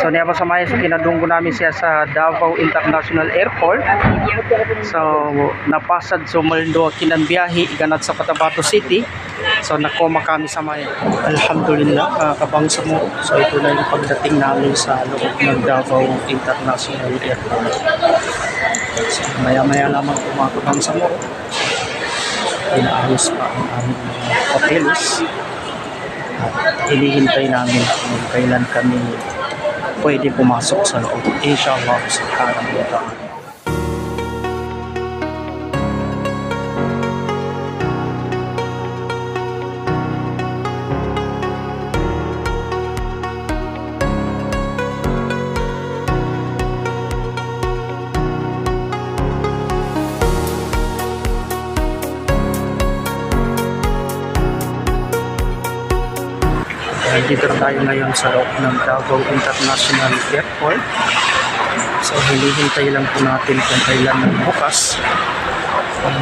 So niya sa may so kinadunggo namin siya sa Davao International Airport. So napasad so maldo kinanbiyahe iganat sa Cotabato City. So nakoma kami sa may Alhamdulillah kakabang sa mo. So ito na yung pagdating namin sa loob ng Davao International Airport. So maya maya lamang kumakabang sa mo. Inaayos pa ang aming mga hoteles. At hinihintay namin kung kailan kami pwede pumasok sa loob. Inshallah subhanahu wa ta'ala. Dito na tayo ngayon sa loob ng Davao International Airport. So, hinihintay lang po natin kung kailan bukas ang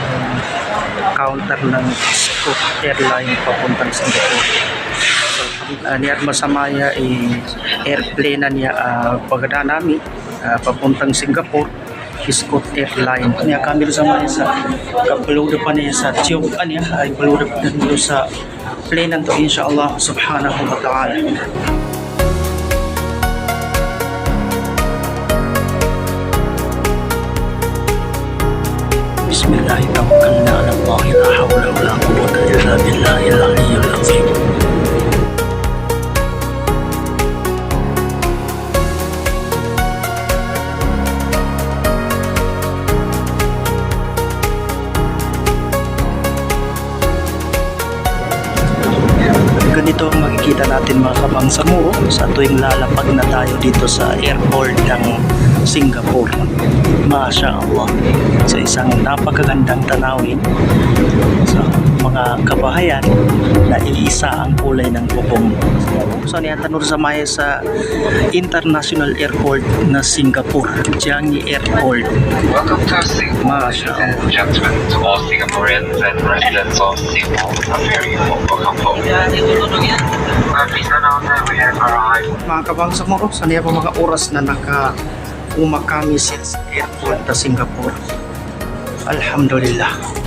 counter ng Scoot Airline papuntang Singapore. So, uh, ni Arma Samaya eh, airplane na niya uh, pagdaan namin ah, papuntang Singapore Scoot Airline. Niya kami sa mga sa kapaludo pa niya sa tiyog niya ay paludo pa niya sa Play to insyaAllah subhanahu wa ta'ala. Bismillahirrahmanirrahim. Ganito ang makikita natin mga kabangsamuro sa tuwing lalapag na tayo dito sa airport ng Singapore. Masya Allah. Sa isang napakagandang tanawin mga kabahayan na iisa ang kulay ng bubong. So niya tanur sa maya sa International Airport na Singapore, Changi Airport. Welcome to Singapore, ladies and gentlemen, to all Singaporeans and residents of Singapore. A very welcome. Uh, please announce that we have arrived. Mga sa mga oras na naka umakami sa airport na Singapore. Alhamdulillah.